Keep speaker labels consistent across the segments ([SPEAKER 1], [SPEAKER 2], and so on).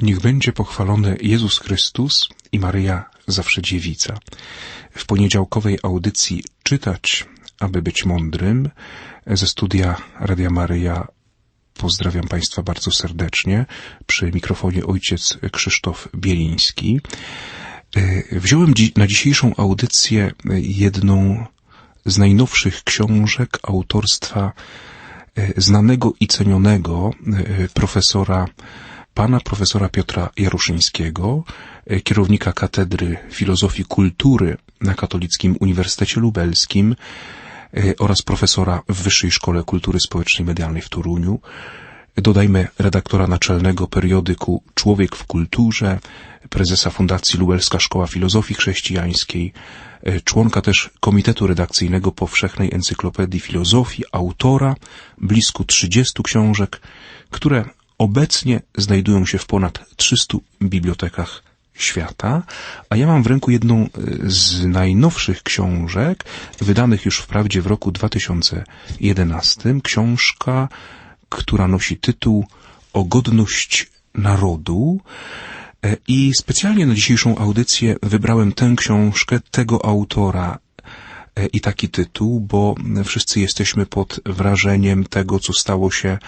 [SPEAKER 1] Niech będzie pochwalony Jezus Chrystus i Maryja zawsze dziewica. W poniedziałkowej audycji Czytać, aby być mądrym ze studia Radia Maryja pozdrawiam Państwa bardzo serdecznie. Przy mikrofonie ojciec Krzysztof Bieliński. Wziąłem dzi- na dzisiejszą audycję jedną z najnowszych książek autorstwa znanego i cenionego profesora pana profesora Piotra Jaruszyńskiego, kierownika Katedry Filozofii Kultury na Katolickim Uniwersytecie Lubelskim oraz profesora w Wyższej Szkole Kultury Społecznej Medialnej w Toruniu. Dodajmy redaktora naczelnego periodyku Człowiek w Kulturze, prezesa Fundacji Lubelska Szkoła Filozofii Chrześcijańskiej, członka też Komitetu Redakcyjnego Powszechnej Encyklopedii Filozofii, autora blisko 30 książek, które obecnie znajdują się w ponad 300 bibliotekach świata, a ja mam w ręku jedną z najnowszych książek, wydanych już wprawdzie w roku 2011, książka, która nosi tytuł O godność narodu. I specjalnie na dzisiejszą audycję wybrałem tę książkę, tego autora i taki tytuł, bo wszyscy jesteśmy pod wrażeniem tego, co stało się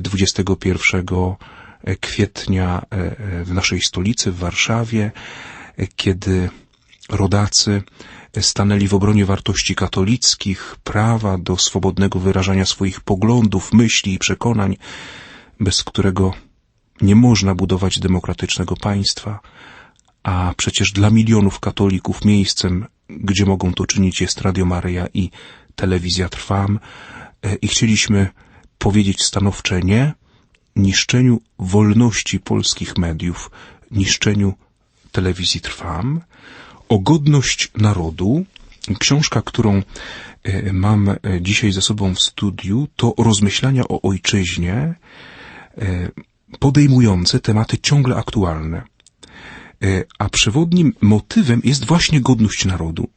[SPEAKER 1] 21 kwietnia w naszej stolicy, w Warszawie, kiedy rodacy stanęli w obronie wartości katolickich, prawa do swobodnego wyrażania swoich poglądów, myśli i przekonań, bez którego nie można budować demokratycznego państwa, a przecież dla milionów katolików miejscem, gdzie mogą to czynić jest Radio Maryja i telewizja Trwam i chcieliśmy powiedzieć stanowcze nie niszczeniu wolności polskich mediów, niszczeniu telewizji Trwam, o godność narodu. Książka, którą mam dzisiaj ze sobą w studiu, to rozmyślania o ojczyźnie, podejmujące tematy ciągle aktualne. A przewodnim motywem jest właśnie godność narodu.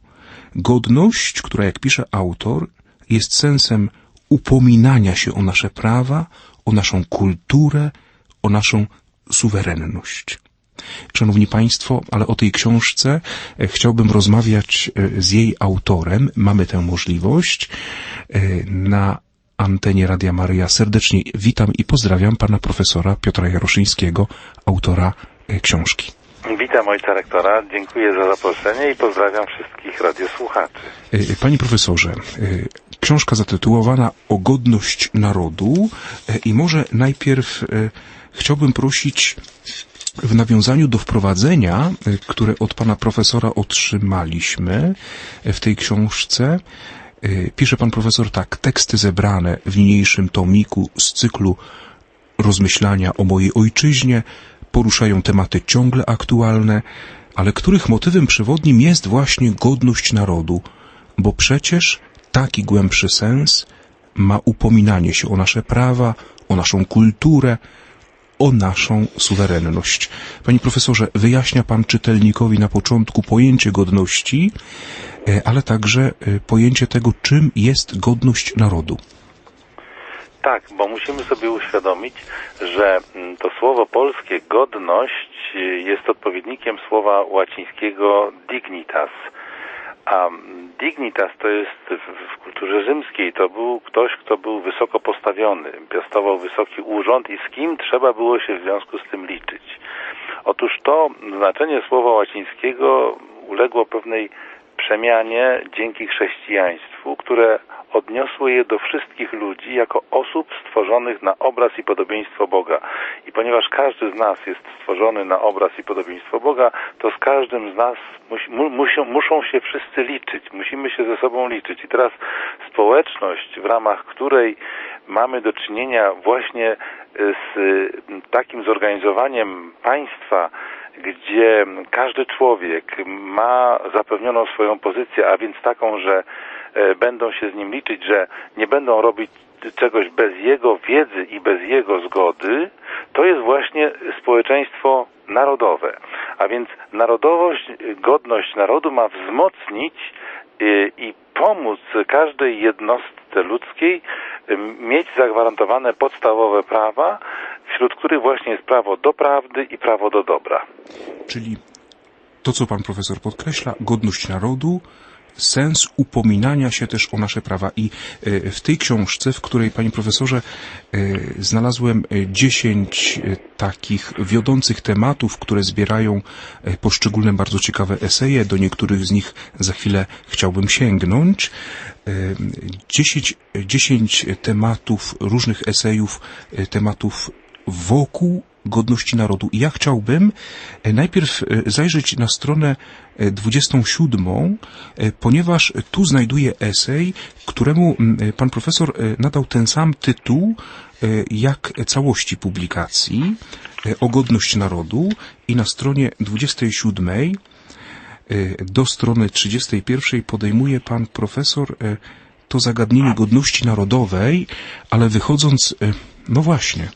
[SPEAKER 1] Godność, która, jak pisze autor, jest sensem upominania się o nasze prawa, o naszą kulturę, o naszą suwerenność. Szanowni Państwo, ale o tej książce chciałbym rozmawiać z jej autorem. Mamy tę możliwość na antenie Radia Maryja. Serdecznie witam i pozdrawiam pana profesora Piotra Jaroszyńskiego, autora książki.
[SPEAKER 2] Witam ojca rektora, dziękuję za zaproszenie i pozdrawiam wszystkich radiosłuchaczy.
[SPEAKER 1] Panie profesorze, książka zatytułowana O godność narodu i może najpierw chciałbym prosić w nawiązaniu do wprowadzenia, które od pana profesora otrzymaliśmy w tej książce, pisze pan profesor tak, teksty zebrane w niniejszym tomiku z cyklu rozmyślania o mojej ojczyźnie poruszają tematy ciągle aktualne, ale których motywem przewodnim jest właśnie godność narodu, bo przecież taki głębszy sens ma upominanie się o nasze prawa, o naszą kulturę, o naszą suwerenność. Panie profesorze, wyjaśnia pan czytelnikowi na początku pojęcie godności, ale także pojęcie tego, czym jest godność narodu.
[SPEAKER 2] Tak, bo musimy sobie uświadomić, że to słowo polskie godność jest odpowiednikiem słowa łacińskiego dignitas. A dignitas to jest w kulturze rzymskiej, to był ktoś, kto był wysoko postawiony, piastował wysoki urząd i z kim trzeba było się w związku z tym liczyć. Otóż to znaczenie słowa łacińskiego uległo pewnej przemianie dzięki chrześcijaństwu, które odniosło je do wszystkich ludzi jako osób stworzonych na obraz i podobieństwo Boga. I ponieważ każdy z nas jest stworzony na obraz i podobieństwo Boga, to z każdym z nas musi, mu, muszą, muszą się wszyscy liczyć, musimy się ze sobą liczyć. I teraz społeczność, w ramach której mamy do czynienia właśnie z takim zorganizowaniem państwa, gdzie każdy człowiek ma zapewnioną swoją pozycję, a więc taką, że będą się z nim liczyć, że nie będą robić czegoś bez jego wiedzy i bez jego zgody, to jest właśnie społeczeństwo narodowe. A więc narodowość, godność narodu ma wzmocnić i pomóc każdej jednostce ludzkiej ym, mieć zagwarantowane podstawowe prawa, wśród których właśnie jest prawo do prawdy i prawo do dobra.
[SPEAKER 1] Czyli to, co pan profesor podkreśla, godność narodu, sens upominania się też o nasze prawa. I e, w tej książce, w której, panie profesorze, e, znalazłem e, 10 e, takich wiodących tematów, które zbierają poszczególne bardzo ciekawe eseje. Do niektórych z nich za chwilę chciałbym sięgnąć. E, 10, 10 tematów, różnych esejów, tematów wokół godności narodu. I ja chciałbym e, najpierw e, zajrzeć na stronę e, 27, e, ponieważ tu znajduję esej, któremu pan profesor nadał ten sam tytuł jak całości publikacji o godność narodu i na stronie 27 e, do strony 31 podejmuje pan profesor to zagadnienie godności narodowej, ale wychodząc, no właśnie,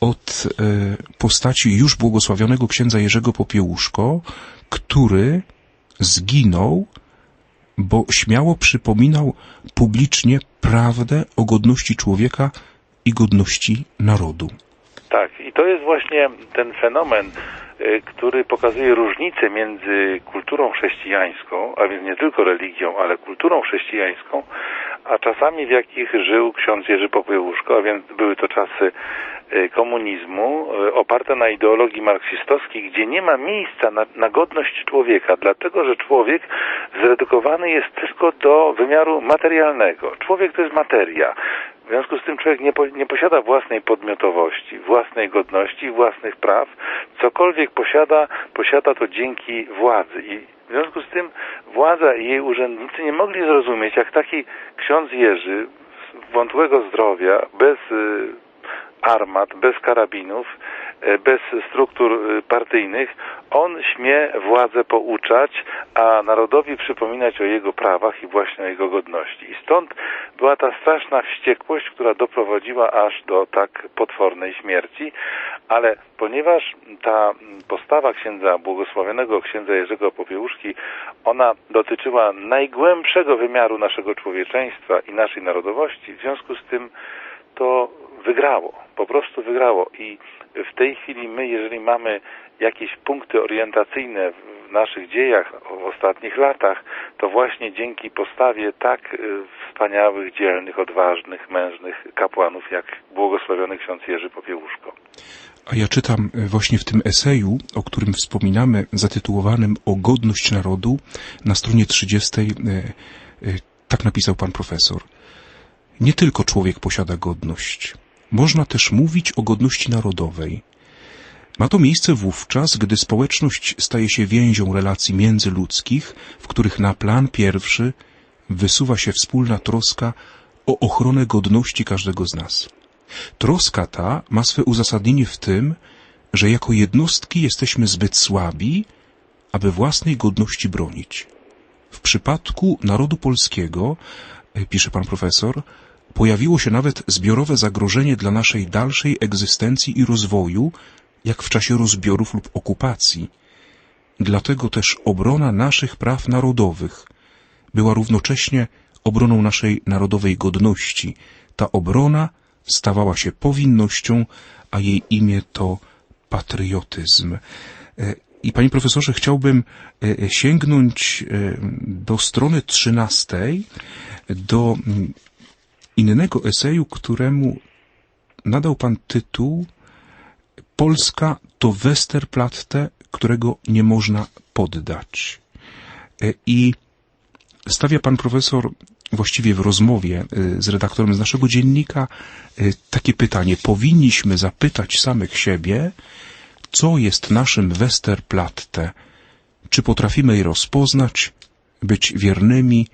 [SPEAKER 1] od e, postaci już błogosławionego księdza Jerzego Popiełuszko, który zginął, bo śmiało przypominał publicznie prawdę o godności człowieka i godności narodu.
[SPEAKER 2] Tak, i to jest właśnie ten fenomen, y, który pokazuje różnicę między kulturą chrześcijańską, a więc nie tylko religią, ale kulturą chrześcijańską, a czasami w jakich żył ksiądz Jerzy Popiełuszko, a więc były to czasy komunizmu y, oparte na ideologii marksistowskiej, gdzie nie ma miejsca na, na godność człowieka, dlatego że człowiek zredukowany jest tylko do wymiaru materialnego. Człowiek to jest materia. W związku z tym człowiek nie, po, nie posiada własnej podmiotowości, własnej godności, własnych praw. Cokolwiek posiada, posiada to dzięki władzy. I w związku z tym władza i jej urzędnicy nie mogli zrozumieć, jak taki ksiądz Jerzy, wątłego zdrowia, bez y, armat, bez karabinów, e, bez struktur y, partyjnych, on śmie władzę pouczać, a narodowi przypominać o jego prawach i właśnie o jego godności. I stąd była ta straszna wściekłość, która doprowadziła aż do tak potwornej śmierci, ale ponieważ ta postawa księdza błogosławionego księdza Jerzego Popiełuszki, ona dotyczyła najgłębszego wymiaru naszego człowieczeństwa i naszej narodowości, w związku z tym to wygrało, po prostu wygrało i w tej chwili my, jeżeli mamy jakieś punkty orientacyjne w naszych dziejach w ostatnich latach, to właśnie dzięki postawie tak y, wspaniałych, dzielnych, odważnych, mężnych kapłanów jak błogosławiony ksiądz Jerzy Popiełuszko.
[SPEAKER 1] A ja czytam e, właśnie w tym eseju, o którym wspominamy, zatytułowanym O godność narodu, na stronie 30, e, e, tak napisał pan profesor. Nie tylko człowiek posiada godność. Można też mówić o godności narodowej. Ma to miejsce wówczas, gdy społeczność staje się więzią relacji międzyludzkich, w których na plan pierwszy wysuwa się wspólna troska o ochronę godności każdego z nas. Troska ta ma swe uzasadnienie w tym, że jako jednostki jesteśmy zbyt słabi, aby własnej godności bronić. W przypadku narodu polskiego, e, pisze pan profesor, pojawiło się nawet zbiorowe zagrożenie dla naszej dalszej egzystencji i rozwoju, jak w czasie rozbiorów lub okupacji. Dlatego też obrona naszych praw narodowych była równocześnie obroną naszej narodowej godności. Ta obrona stawała się powinnością, a jej imię to patriotyzm. E, I panie profesorze, chciałbym e, sięgnąć e, do strony trzynastej, do innego eseju, któremu nadał pan tytuł Polska to Westerplatte, którego nie można poddać. E, I stawia pan profesor właściwie w rozmowie y, z redaktorem z naszego dziennika y, takie pytanie. Powinniśmy zapytać samych siebie, co jest naszym Westerplatte? Czy potrafimy je rozpoznać, być wiernymi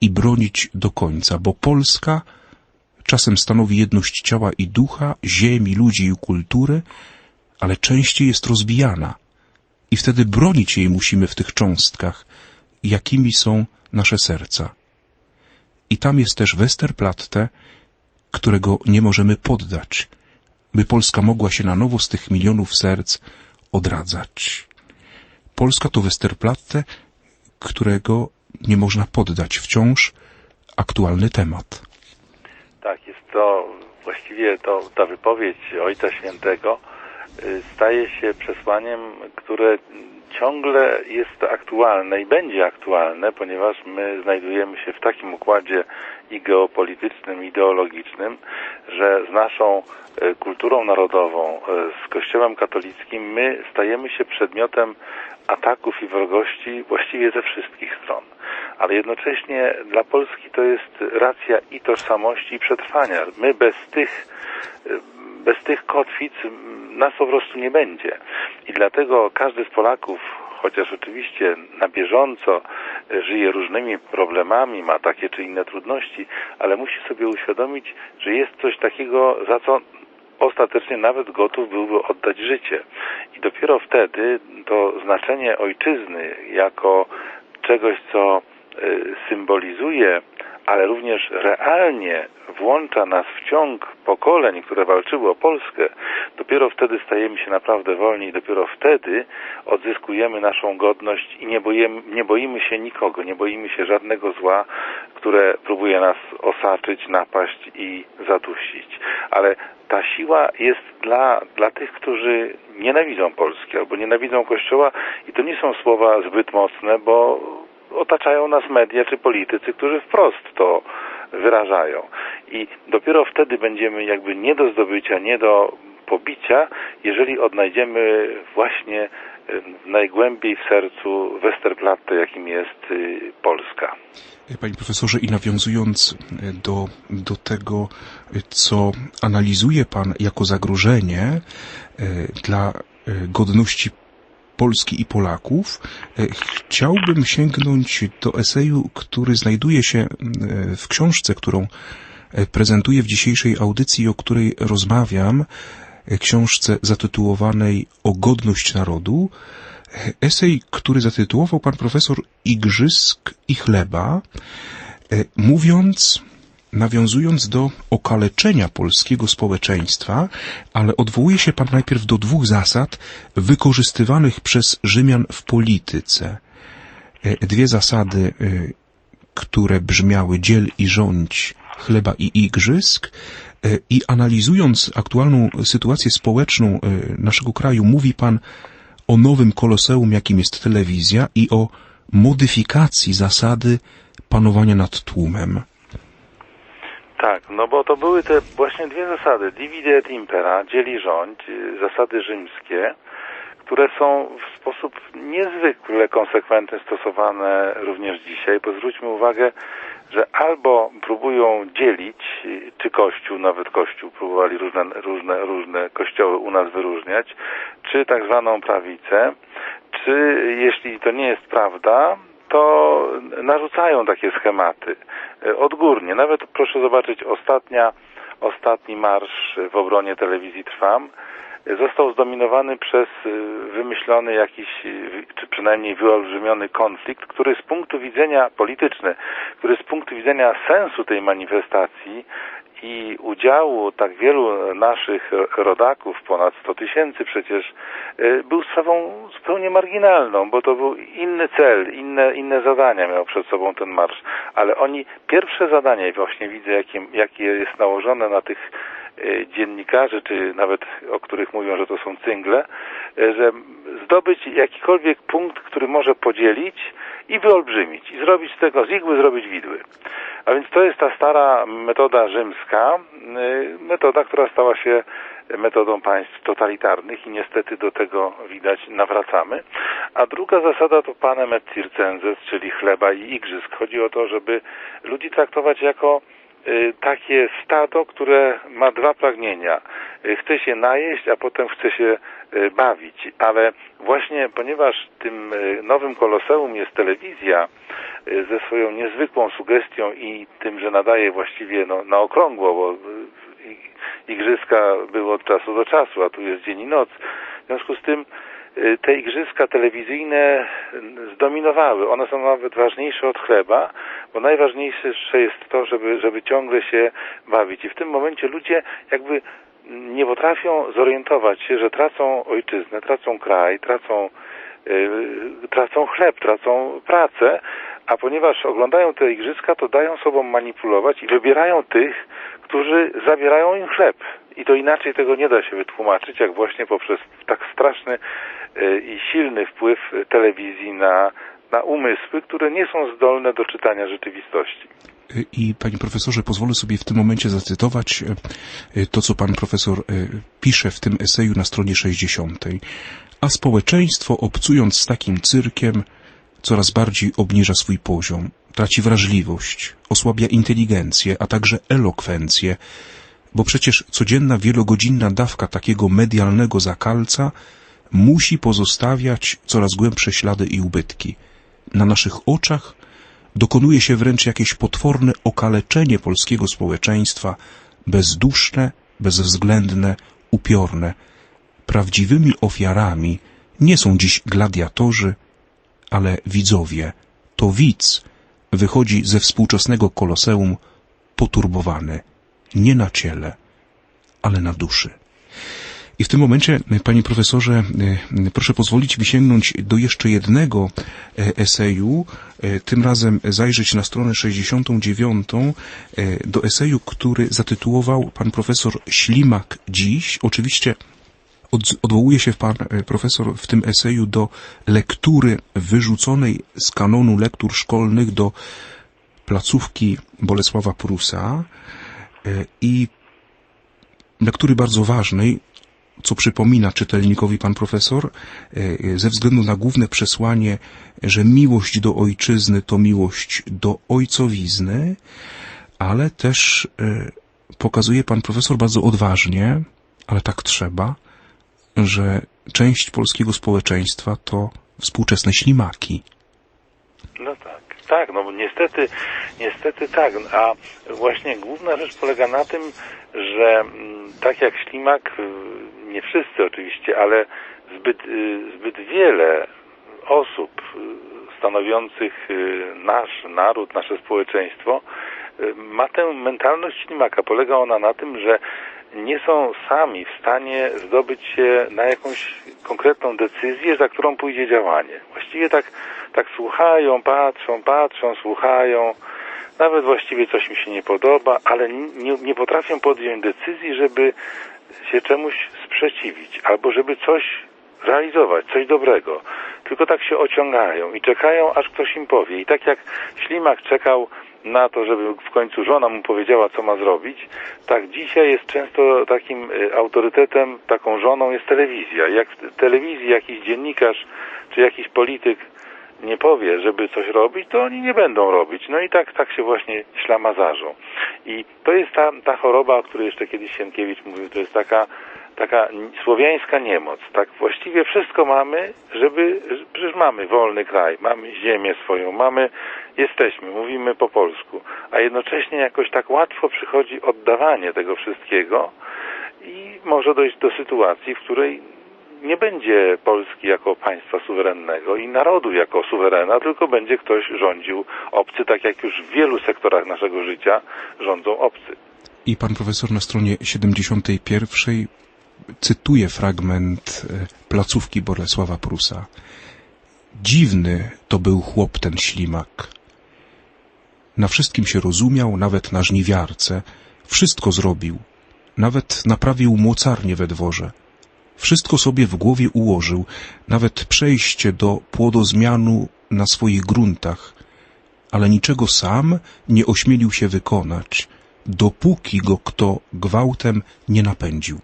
[SPEAKER 1] i bronić do końca? Bo Polska czasem stanowi jedność ciała i ducha, ziemi, ludzi i kultury, ale częściej jest rozbijana. I wtedy bronić jej musimy w tych cząstkach, jakimi są nasze serca. I tam jest też Westerplatte, którego nie możemy poddać, by Polska mogła się na nowo z tych milionów serc odradzać. Polska to Westerplatte, którego nie można poddać. Wciąż aktualny temat.
[SPEAKER 2] Tak, jest to właściwie to, ta wypowiedź Ojca Świętego y, staje się przesłaniem, które ciągle jest aktualne i będzie aktualne, ponieważ my znajdujemy się w takim układzie i geopolitycznym, i ideologicznym, że z naszą e, kulturą narodową, e, z Kościołem katolickim, my stajemy się przedmiotem ataków i wrogości właściwie ze wszystkich stron. Ale jednocześnie dla Polski to jest racja i tożsamości i przetrwania. My bez tych e, bez tych kotwic nas po prostu nie będzie. I dlatego każdy z Polaków, chociaż oczywiście na bieżąco e, żyje różnymi problemami, ma takie czy inne trudności, ale musi sobie uświadomić, że jest coś takiego, za co ostatecznie nawet gotów byłby oddać życie. I dopiero wtedy to znaczenie ojczyzny jako czegoś, co y, symbolizuje, ale również realnie włącza nas w ciąg pokoleń, które walczyły o Polskę, dopiero wtedy stajemy się naprawdę wolni i dopiero wtedy odzyskujemy naszą godność i nie boimy, nie boimy się nikogo, nie boimy się żadnego zła, które próbuje nas osaczyć, napaść i zadusić. Ale ta siła jest dla, dla tych, którzy nienawidzą Polski albo nienawidzą Kościoła i to nie są słowa zbyt mocne, bo otaczają nas media czy politycy, którzy wprost to wyrażają. I dopiero wtedy będziemy jakby nie do zdobycia, nie do pobicia, jeżeli odnajdziemy właśnie y, najgłębiej w sercu Westerplatte, jakim jest y, Polska.
[SPEAKER 1] Panie profesorze, i nawiązując do, do tego, co analizuje Pan jako zagrożenie e, dla e, godności Polski i Polaków, e, chciałbym sięgnąć do eseju, który znajduje się w książce, którą prezentuję w dzisiejszej audycji, o której rozmawiam, książce zatytułowanej O godność narodu. Esej, który zatytułował pan profesor Igrzysk i chleba, mówiąc, nawiązując do okaleczenia polskiego społeczeństwa, ale odwołuje się pan najpierw do dwóch zasad wykorzystywanych przez Rzymian w polityce. Dwie zasady, które brzmiały dziel i rządź chleba i igrzysk i analizując aktualną sytuację społeczną naszego kraju, mówi pan o nowym koloseum, jakim jest telewizja i o modyfikacji zasady panowania nad tłumem.
[SPEAKER 2] Tak, no bo to były te właśnie dwie zasady, divide et impera, dzieli rządź, y, zasady rzymskie, które są w sposób niezwykle konsekwentny stosowane również dzisiaj, bo zwróćmy uwagę, że albo próbują dzielić, y, czy Kościół, nawet Kościół, próbowali różne, różne, różne kościoły u nas wyróżniać, czy tak zwaną prawicę, czy jeśli to nie jest prawda, to narzucają takie schematy y, odgórnie. Nawet proszę zobaczyć ostatnia, ostatni marsz w obronie telewizji Trwam został zdominowany przez y, wymyślony jakiś, czy przynajmniej wyolbrzymiony konflikt, który z punktu widzenia polityczny, który z punktu widzenia sensu tej manifestacji i udziału tak wielu naszych rodaków, ponad 100 tysięcy przecież, y, był sprawą zupełnie marginalną, bo to był inny cel, inne, inne zadania miał przed sobą ten marsz. Ale oni, pierwsze zadanie, właśnie widzę, jakie, jakie jest nałożone na tych dziennikarzy, czy nawet o których mówią, że to są cyngle, y, że zdobyć jakikolwiek punkt, który może podzielić i wyolbrzymić. I zrobić z tego z igły zrobić widły. A więc to jest ta stara metoda rzymska, y, metoda, która stała się metodą państw totalitarnych i niestety do tego widać nawracamy. A druga zasada to panem et circenses, czyli chleba i igrzysk. Chodzi o to, żeby ludzi traktować jako takie stado, które ma dwa pragnienia. Y, Chce się najeść, a potem chce się y, bawić. Ale właśnie ponieważ tym y, nowym koloseum jest telewizja y, ze swoją niezwykłą sugestią i tym, że nadaje właściwie no, na okrągło, bo y, igrzyska były od czasu do czasu, a tu jest dzień i noc. W związku z tym y, te igrzyska telewizyjne y, zdominowały. One są nawet ważniejsze od chleba, bo najważniejsze jest to, żeby, żeby ciągle się bawić. I w tym momencie ludzie jakby nie potrafią zorientować się, że tracą ojczyznę, tracą kraj, tracą, yy, tracą chleb, tracą pracę, a ponieważ oglądają te igrzyska, to dają sobą manipulować i wybierają tych, którzy zabierają im chleb. I to inaczej tego nie da się wytłumaczyć, jak właśnie poprzez tak straszny y, i silny wpływ telewizji na, na umysły, które nie są zdolne do czytania rzeczywistości.
[SPEAKER 1] I panie profesorze, pozwolę sobie w tym momencie zacytować e, to, co pan profesor pisze w tym eseju na stronie 60. A społeczeństwo, obcując z takim cyrkiem, coraz bardziej obniża swój poziom, traci wrażliwość, osłabia inteligencję, a także elokwencję, bo przecież codzienna wielogodzinna dawka takiego medialnego zakalca musi pozostawiać coraz głębsze ślady i ubytki. Na naszych oczach dokonuje się wręcz jakieś potworne okaleczenie polskiego społeczeństwa, bezduszne, bezwzględne, upiorne. Prawdziwymi ofiarami nie są dziś gladiatorzy, ale widzowie. To widz wychodzi ze współczesnego koloseum poturbowany, nie na ciele, ale na duszy. I w tym momencie, panie profesorze, y, proszę pozwolić mi sięgnąć do jeszcze jednego e, eseju, e, tym razem zajrzeć na stronę 69, e, do eseju, który zatytułował pan profesor Ślimak dziś. Oczywiście od- odwołuje się pan e, profesor w tym eseju do lektury wyrzuconej z kanonu lektur szkolnych do placówki Bolesława Prusa e, i lektury bardzo ważnej, co przypomina czytelnikowi pan profesor, e, ze względu na główne przesłanie, że miłość do ojczyzny to miłość do ojcowizny, ale też e, pokazuje pan profesor bardzo odważnie, ale tak trzeba, że część polskiego społeczeństwa to współczesne ślimaki.
[SPEAKER 2] No tak, tak, no bo niestety, niestety tak, a właśnie główna rzecz polega na tym, że mm, tak jak ślimak, y, nie wszyscy oczywiście, ale zbyt, y, zbyt wiele osób y, stanowiących y, nasz naród, nasze społeczeństwo ma tę mentalność ślimaka. Polega ona na tym, że nie są sami w stanie zdobyć się na jakąś konkretną decyzję, za którą pójdzie działanie. Właściwie tak, tak słuchają, patrzą, patrzą, słuchają, nawet właściwie coś mi się nie podoba, ale nie, nie potrafią podjąć decyzji, żeby się czemuś sprzeciwić, albo żeby coś realizować, coś dobrego. Tylko tak się ociągają i czekają, aż ktoś im powie. I tak jak ślimak czekał na to, żeby w końcu żona mu powiedziała, co ma zrobić, tak dzisiaj jest często takim y, autorytetem, taką żoną jest telewizja. Jak w telewizji jakiś dziennikarz czy jakiś polityk nie powie, żeby coś robić, to oni nie będą robić. No i tak, tak się właśnie ślamazarzą. I to jest ta, ta choroba, o której jeszcze kiedyś Sienkiewicz mówił, to jest taka, taka słowiańska niemoc. Tak właściwie wszystko mamy, żeby, przecież mamy wolny kraj, mamy ziemię swoją, mamy, jesteśmy, mówimy po polsku, a jednocześnie jakoś tak łatwo przychodzi oddawanie tego wszystkiego i może dojść do sytuacji, w której nie będzie Polski jako państwa suwerennego i narodu jako suwerena, tylko będzie ktoś rządził obcy, tak jak już w wielu sektorach naszego życia rządzą obcy.
[SPEAKER 1] I pan profesor na stronie 71 cytuje fragment e, placówki Bolesława Prusa. Dziwny to był chłop ten ślimak. Na wszystkim się rozumiał, nawet na żniwiarce. Wszystko zrobił. Nawet naprawił mocarnię we dworze. Wszystko sobie w głowie ułożył, nawet przejście do płodozmianu na swoich gruntach, ale niczego sam nie ośmielił się wykonać, dopóki go kto gwałtem nie napędził.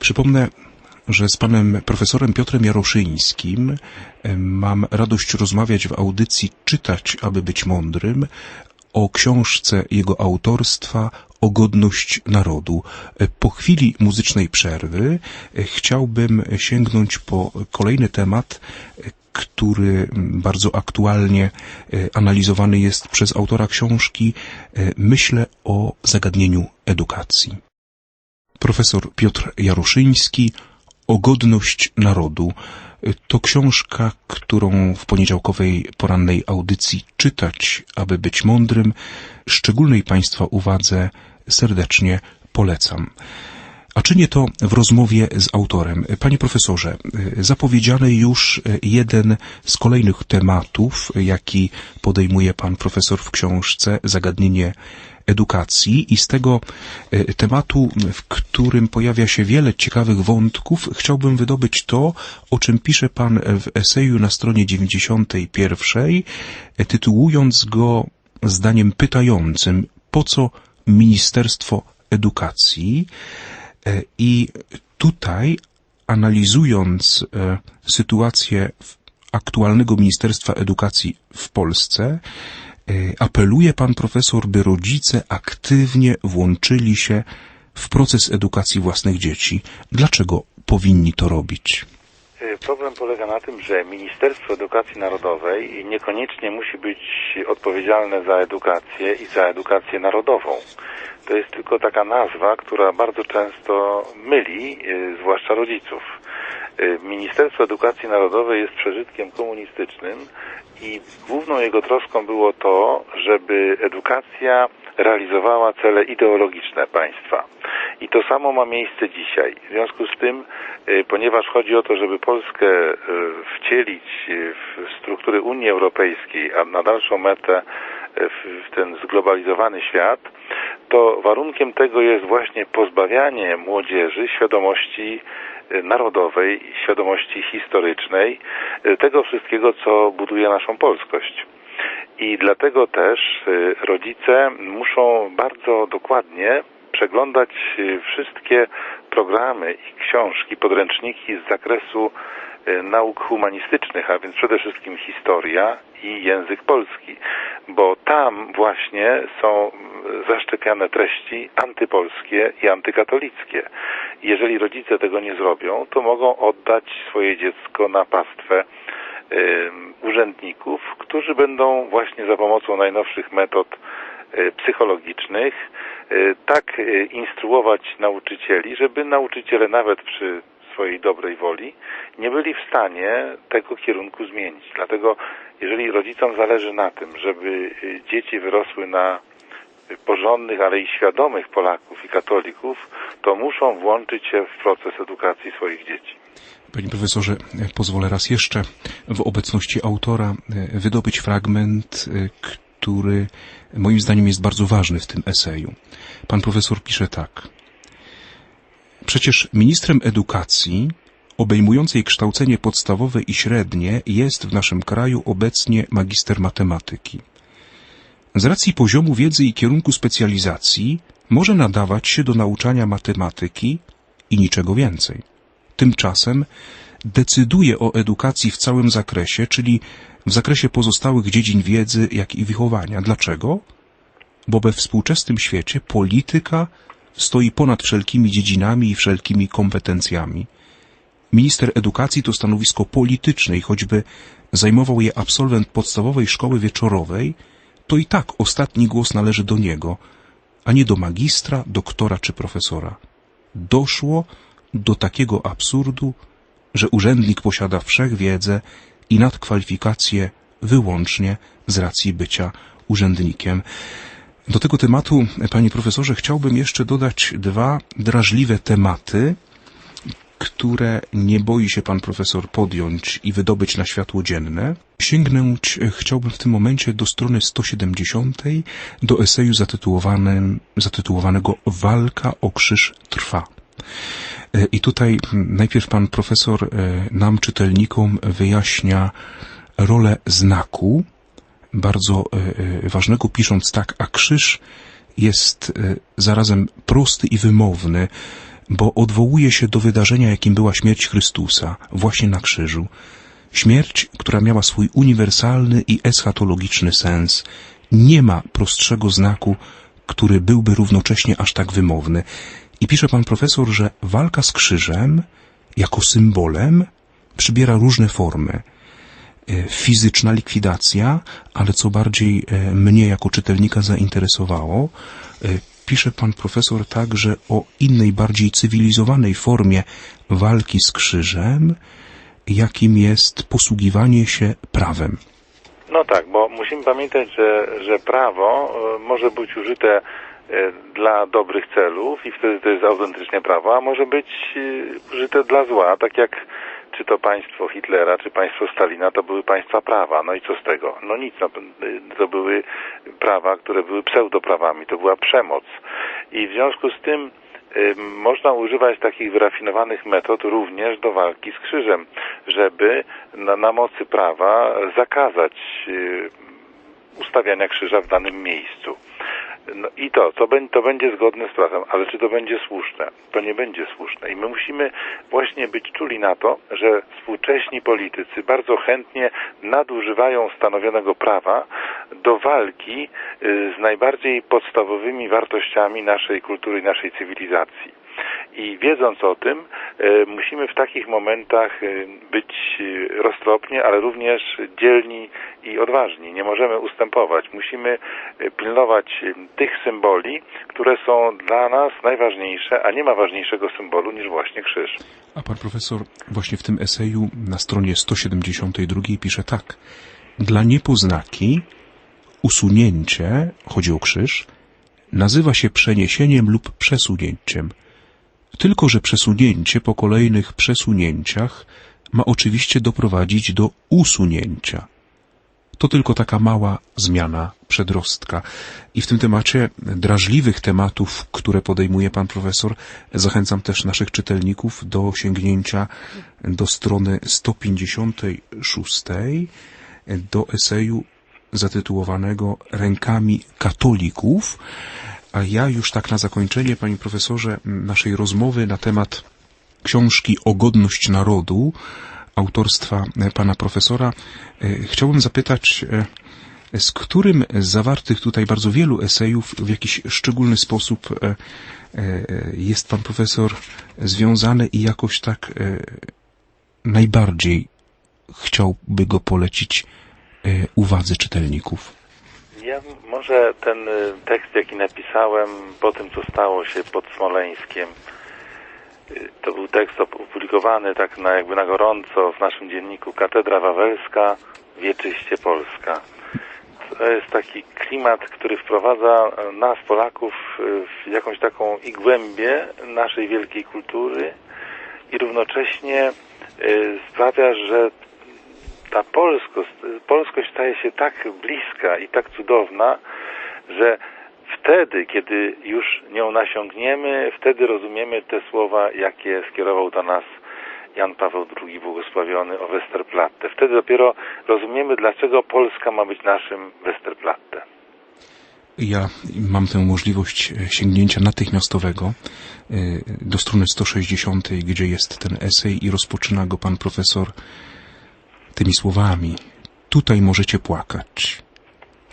[SPEAKER 1] Przypomnę, że z panem profesorem Piotrem Jaroszyńskim mam radość rozmawiać w audycji Czytać, aby być mądrym o książce jego autorstwa o godność narodu. Po chwili muzycznej przerwy e, chciałbym sięgnąć po kolejny temat, e, który bardzo aktualnie e, analizowany jest przez autora książki. Myślę o zagadnieniu edukacji. Profesor Piotr Jaroszyński o godność narodu. To książka, którą w poniedziałkowej porannej audycji czytać, aby być mądrym, szczególnej Państwa uwadze serdecznie polecam. a czynię to w rozmowie z autorem. Panie profesorze, zapowiedziany już jeden z kolejnych tematów, jaki podejmuje pan profesor w książce Zagadnienie edukacji i z tego e, tematu, w którym pojawia się wiele ciekawych wątków, chciałbym wydobyć to, o czym pisze pan w eseju na stronie 91, e, tytułując go zdaniem pytającym, po co Ministerstwo Edukacji? E, I tutaj, analizując sytuację aktualnego Ministerstwa Edukacji w Polsce, apeluje pan profesor, by rodzice aktywnie włączyli się w proces edukacji własnych dzieci. Dlaczego powinni to robić?
[SPEAKER 2] Y, Problem polega na tym, że Ministerstwo Edukacji Narodowej niekoniecznie musi być odpowiedzialne za edukację i za edukację narodową. To jest tylko taka nazwa, która bardzo często myli, y, zwłaszcza rodziców. Y, Ministerstwo Edukacji Narodowej jest przeżytkiem komunistycznym i główną jego troską było to, żeby edukacja realizowała cele ideologiczne państwa. I to samo ma miejsce dzisiaj. W związku z tym, y, ponieważ chodzi o to, żeby Polskę y, wcielić w struktury Unii Europejskiej, a na dalszą metę w ten zglobalizowany świat, to warunkiem tego jest właśnie pozbawianie młodzieży świadomości narodowej, świadomości historycznej, y, tego wszystkiego, co buduje naszą polskość. I dlatego też y, rodzice muszą bardzo dokładnie przeglądać y, wszystkie programy i książki, podręczniki z zakresu y, nauk humanistycznych, a więc przede wszystkim historia i język polski, bo tam właśnie są y, zaszczepiane treści antypolskie i antykatolickie. Jeżeli rodzice tego nie zrobią, to mogą oddać swoje dziecko na pastwę urzędników, którzy będą właśnie za pomocą najnowszych metod e, psychologicznych e, tak e, instruować nauczycieli, żeby nauczyciele nawet przy swojej dobrej woli nie byli w stanie tego kierunku zmienić. Dlatego jeżeli rodzicom zależy na tym, żeby dzieci wyrosły na porządnych, ale i świadomych Polaków i katolików, to muszą włączyć się w proces edukacji swoich dzieci.
[SPEAKER 1] Panie profesorze, pozwolę raz jeszcze w obecności autora e, wydobyć fragment, e, który moim zdaniem jest bardzo ważny w tym eseju. Pan profesor pisze tak. Przecież ministrem edukacji obejmującej kształcenie podstawowe i średnie jest w naszym kraju obecnie magister matematyki. Z racji poziomu wiedzy i kierunku specjalizacji może nadawać się do nauczania matematyki i niczego więcej. Tymczasem decyduje o edukacji w całym zakresie, czyli w zakresie pozostałych dziedzin wiedzy, jak i wychowania. Dlaczego? Bo we współczesnym świecie polityka stoi ponad wszelkimi dziedzinami i wszelkimi kompetencjami. Minister edukacji to stanowisko polityczne i choćby zajmował je absolwent podstawowej szkoły wieczorowej, to i tak ostatni głos należy do niego, a nie do magistra, doktora czy profesora. Doszło do takiego absurdu, że urzędnik posiada wszechwiedzę i nadkwalifikacje wyłącznie z racji bycia urzędnikiem. Do tego tematu, panie profesorze, chciałbym jeszcze dodać dwa drażliwe tematy, które nie boi się pan profesor podjąć i wydobyć na światło dzienne. Sięgnąć e, chciałbym w tym momencie do strony 170 do eseju zatytułowanym, zatytułowanego Walka o krzyż trwa. E, I tutaj najpierw pan profesor e, nam, czytelnikom, wyjaśnia rolę znaku, bardzo ważnego, pisząc tak, a krzyż jest zarazem prosty i wymowny, bo odwołuje się do wydarzenia, jakim była śmierć Chrystusa, właśnie na krzyżu. Śmierć, która miała swój uniwersalny i eschatologiczny sens. Nie ma prostszego znaku, który byłby równocześnie aż tak wymowny. I pisze pan profesor, że walka z krzyżem, jako symbolem, przybiera różne formy. E, Fizyczna likwidacja, ale co bardziej e, mnie jako czytelnika zainteresowało, e, pisze pan profesor także o innej, bardziej cywilizowanej formie walki z krzyżem, jakim jest posługiwanie się prawem.
[SPEAKER 2] No tak, bo musimy pamiętać, że, że prawo e, może być użyte e, dla dobrych celów i wtedy to jest autentycznie prawo, a może być e, użyte dla zła, tak jak czy to państwo Hitlera, czy państwo Stalina, to były państwa prawa. No i co z tego? No nic, no, to były prawa, które były pseudoprawami, to była przemoc. I w związku z tym można używać takich wyrafinowanych metod również do walki z krzyżem, żeby na, na mocy prawa zakazać y, ustawiania krzyża w danym miejscu. No i to, to, bę- to będzie zgodne z prawem, ale czy to będzie słuszne? To nie będzie słuszne. I my musimy właśnie być czuli na to, że współcześni politycy bardzo chętnie nadużywają stanowionego prawa do walki y, z najbardziej podstawowymi wartościami naszej kultury naszej cywilizacji. I wiedząc o tym, e, musimy w takich momentach e, być e, roztropni, ale również dzielni i odważni. Nie możemy ustępować. Musimy pilnować tych symboli, które są dla nas najważniejsze, a nie ma ważniejszego symbolu niż właśnie krzyż.
[SPEAKER 1] A pan profesor właśnie w tym eseju na stronie 172 pisze tak. Dla niepoznaki usunięcie, chodzi o krzyż, nazywa się przeniesieniem lub przesunięciem. Tylko, że przesunięcie po kolejnych przesunięciach ma oczywiście doprowadzić do usunięcia. To tylko taka mała zmiana przedrostka. I w tym temacie drażliwych tematów, które podejmuje pan profesor, zachęcam też naszych czytelników do sięgnięcia do strony 156 do eseju zatytułowanego Rękami katolików. A ja już tak na zakończenie, panie profesorze, naszej rozmowy na temat książki O godność narodu autorstwa pana profesora e, chciałbym zapytać, e, z którym z zawartych tutaj bardzo wielu esejów w jakiś szczególny sposób e, jest pan profesor związany i jakoś tak najbardziej chciałby go polecić uwadze czytelników.
[SPEAKER 2] Ja może ten y, tekst, jaki napisałem po tym, co stało się pod Smoleńskiem, y, to był tekst opublikowany tak na jakby na gorąco w naszym dzienniku Katedra Wawelska, Wieczyście Polska. To jest taki klimat, który wprowadza e, nas, Polaków, y, w jakąś taką i głębię naszej wielkiej kultury i równocześnie sprawia, że ta polskość, polskość staje się tak bliska i tak cudowna, że wtedy, kiedy już nią nasiągniemy, wtedy rozumiemy te słowa, jakie skierował do nas Jan Paweł II błogosławiony o Westerplatte. Wtedy dopiero rozumiemy, dlaczego Polska ma być naszym Westerplatte.
[SPEAKER 1] Ja mam tę możliwość e, sięgnięcia natychmiastowego e, do strony 160, gdzie jest ten esej i rozpoczyna go pan profesor tymi słowami. Tutaj możecie płakać,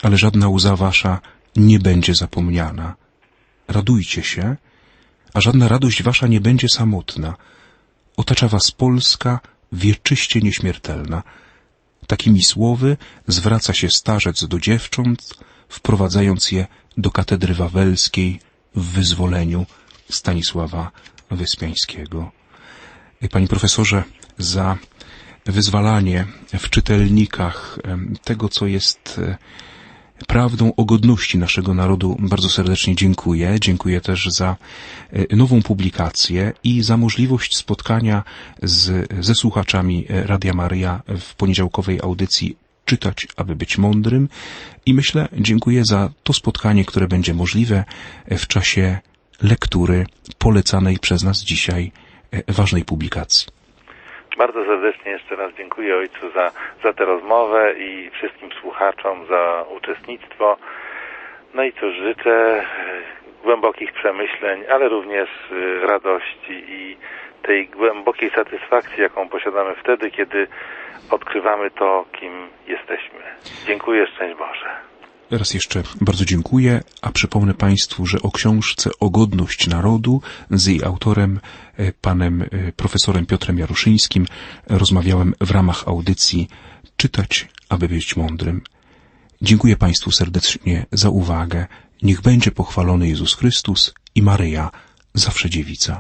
[SPEAKER 1] ale żadna łza wasza nie będzie zapomniana. Radujcie się, a żadna radość wasza nie będzie samotna. Otacza was Polska wieczyście nieśmiertelna. Takimi słowy zwraca się starzec do dziewcząt, wprowadzając je do katedry wawelskiej w wyzwoleniu Stanisława Wyspiańskiego. Panie profesorze, za wyzwalanie w czytelnikach tego, co jest e, prawdą o godności naszego narodu bardzo serdecznie dziękuję. Dziękuję też za e, nową publikację i za możliwość spotkania z, ze słuchaczami e, Radia Maryja w poniedziałkowej audycji Czytać, aby być mądrym. I myślę, dziękuję za to spotkanie, które będzie możliwe w czasie lektury polecanej przez nas dzisiaj ważnej publikacji.
[SPEAKER 2] Bardzo serdecznie jeszcze raz dziękuję Ojcu za, za tę rozmowę i wszystkim słuchaczom za uczestnictwo. No i cóż, życzę e, głębokich przemyśleń, ale również e, radości i tej głębokiej satysfakcji, jaką posiadamy wtedy, kiedy odkrywamy to, kim jesteśmy. Dziękuję, szczęść Boże.
[SPEAKER 1] Raz jeszcze bardzo dziękuję, a przypomnę Państwu, że o książce O godność narodu z jej autorem, e, panem e, profesorem Piotrem Jaruszyńskim, rozmawiałem w ramach audycji Czytać, aby być mądrym. Dziękuję Państwu serdecznie za uwagę. Niech będzie pochwalony Jezus Chrystus i Maryja, zawsze dziewica.